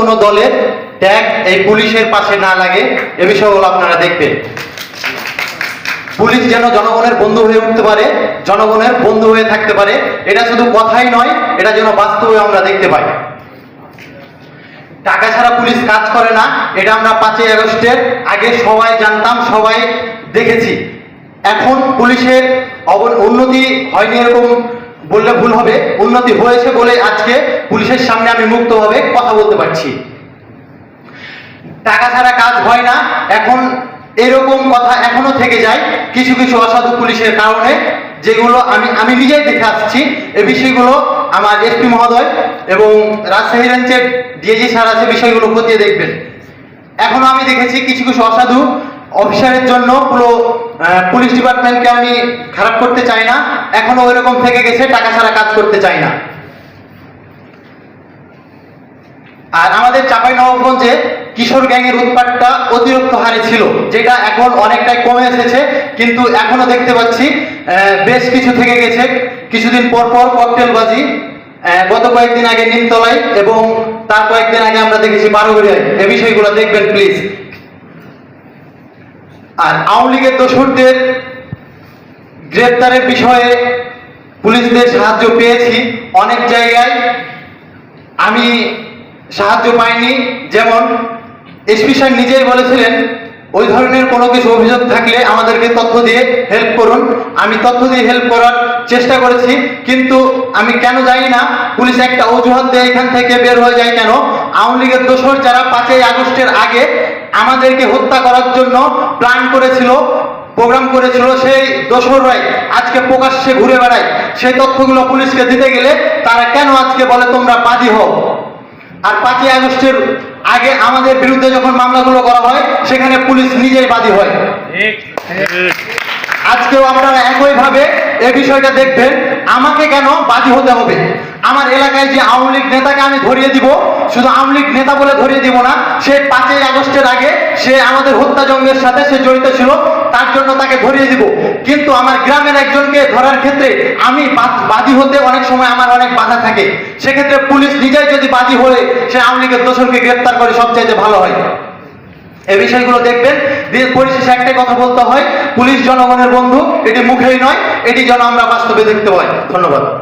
কোনো দলের ট্যাগ এই পুলিশের পাশে না লাগে, এ বিষয়গুলো আপনারা দেখবেন। পুলিশ যেন জনগণের বন্ধু হয়ে উঠতে পারে, জনগণের বন্ধু হয়ে থাকতে পারে, এটা শুধু কথাই নয়, এটা যেন বাস্তবে আমরা দেখতে পাই। টাকা ছাড়া পুলিশ কাজ করে না, এটা আমরা পাঁচই আগস্টের আগে সবাই জানতাম, সবাই দেখেছি। এখন পুলিশের অব- উন্নতি হয়নি এরকম হবে, উন্নতি হয়েছে বলে আজকে পুলিশের সামনে আমি মুক্তভাবে কথা বলতে পারছি। টাকা ছাড়া কাজ হয় না, এখন এরকম কথা এখনও থেকে যায় কিছু কিছু অসাধু পুলিশের কারণে, যেগুলো আমি আমি নিজেই দেখে আসছি। এই বিষয়গুলো আমার এসপি মহোদয় এবং রাজশাহী রেঞ্জের ডিএজি স্যার আছে, বিষয়গুলো খতিয়ে দেখবেন। এখনও আমি দেখেছি কিছু কিছু অসাধু অফিসারের জন্য পুরো পুলিশ ডিপার্টমেন্টকে আমি খারাপ করতে চাই না, এখনও ওইরকম থেকে গেছে, টাকা ছাড়া কাজ করতে চাই না। আর আমাদের চাপাই নবাবগঞ্জে কিশোর গ্যাংয়ের উৎপাতটা অতিরিক্ত হারে ছিল, যেটা এখন অনেকটাই কমে এসেছে, কিন্তু এখনও দেখতে পাচ্ছি বেশ কিছু থেকে গেছে। কিছুদিন পর পর ককটেলবাজি গত কয়েকদিন আগে নিমতলায় এবং তার কয়েকদিন আগে আমরা দেখেছি বারোগড়িয়ায়। এ বিষয়গুলো দেখবেন প্লিজ আর আওয়ামী লীগের দোসরদের গ্রেপ্তারের বিষয়ে পুলিশদের সাহায্য পেয়েছি। অনেক জায়গায় আমি সাহায্য পাইনি। যেমন এসপি সাহেব নিজেই বলেছিলেন, ওই ধরনের কোনো কিছু অভিযোগ থাকলে আমাদেরকে তথ্য দিয়ে হেল্প করুন। আমি তথ্য দিয়ে হেল্প করার চেষ্টা করেছি, কিন্তু আমি কেন জানি না? পুলিশ একটা অজুহাত দিয়ে এখান থেকে বের হয়ে যায় কেন? আওয়ামী লীগের দোসর যারা পাঁচই আগস্টের আগে আমাদেরকে হত্যা করার জন্য প্ল্যান করেছিল প্রোগ্রাম করেছিল সেই দোসররাই আজকে প্রকাশ্যে ঘুরে বেড়ায়। সেই তথ্যগুলো পুলিশকে দিতে গেলে তারা কেন আজকে বলে, তোমরা বাদী হও? আর পাঁচই আগস্টের আগে আমাদের বিরুদ্ধে যখন মামলাগুলো করা হয়, সেখানে পুলিশ নিজেই বাদী হয়। আজকেও আপনারা একইভাবে এই বিষয়টা দেখবেন, আমাকে কেন বাদী হতে হবে? আমার এলাকায় যে আওয়ামী লীগ নেতাকে আমি ধরিয়ে দিব, শুধু আওয়ামী লীগ নেতা বলে ধরিয়ে দিব না সে পাঁচই আগস্টের আগে সে আমাদের হত্যাযজ্ঞের সাথে সে জড়িত ছিল, তার জন্য তাকে ধরিয়ে দিব। কিন্তু আমার গ্রামের একজনকে ধরার ক্ষেত্রে আমি বাদী হতে অনেক সময় আমার অনেক বাধা থাকে। সেক্ষেত্রে পুলিশ নিজেই যদি বাদী হয়ে সে আওয়ামী লীগের দোষরকে গ্রেপ্তার করে, সবচাইতে ভালো হয়। এই বিষয়গুলো দেখবেন। দিয়ে পরিশেষে একটাই কথা বলতে হয়, পুলিশ জনগণের বন্ধু, এটি মুখেই নয়, এটি যেন আমরা বাস্তবে দেখতে পাই। ধন্যবাদ।